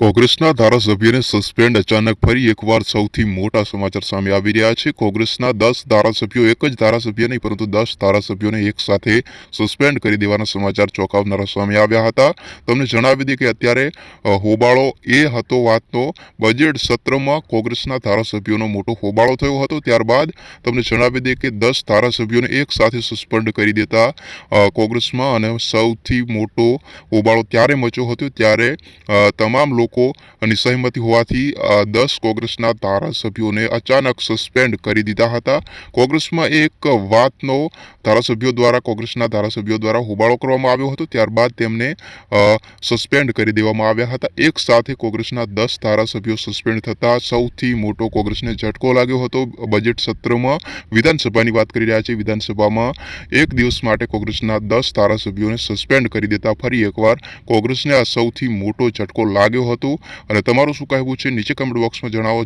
કોંગ્રેસના ધારાસભ્યને સસ્પેન્ડ અચાનક ફરી એકવાર સૌથી મોટા સમાચાર સામે આવી રહ્યા છે. કોંગ્રેસના દસ ધારાસભ્યો એક જ ધારાસભ્ય નહીં, પરંતુ દસ ધારાસભ્યોને એક સાથે સસ્પેન્ડ કરી દેવાના સમાચાર ચોંકાવનારા સામે આવ્યા હતા. તમને જણાવી દઈએ કે અત્યારે હોબાળો એ હતો વાતનો, બજેટ સત્રમાં કોંગ્રેસના ધારાસભ્યોનો મોટો હોબાળો થયો હતો. ત્યારબાદ તમને જણાવી દઈએ કે દસ ધારાસભ્યોને એક સાથે સસ્પેન્ડ કરી દેતા કોંગ્રેસમાં અને સૌથી મોટો હોબાળો ત્યારે મચ્યો હતો, ત્યારે તમામ લોકો નિસહમતી હોવાથી દસ કોંગ્રેસના ધારાસભ્યોને અચાનક સસ્પેન્ડ કરી દીધા હતા. કોંગ્રેસમાં એક વાતનો ધારાસભ્યો દ્વારા, કોંગ્રેસના ધારાસભ્યો દ્વારા હોબાળો કરવામાં આવ્યો હતો. ત્યારબાદ તેમને સસ્પેન્ડ કરી દેવામાં આવ્યા હતા. એક સાથે કોંગ્રેસના દસ ધારાસભ્યો સસ્પેન્ડ થતા સૌથી મોટો કોંગ્રેસને ઝટકો લાગ્યો હતો. બજેટ સત્રમાં વિધાનસભાની વાત કરી રહ્યા છે વિધાનસભામાં એક દિવસ માટે કોંગ્રેસના દસ ધારાસભ્યોને સસ્પેન્ડ કરી દેતા ફરી એકવાર કોંગ્રેસને આ સૌથી મોટો ઝટકો લાગ્યો હતો. અને તમારું શું કહેવું છે? નીચે કમેન્ટ બોક્સમાં જણાવો.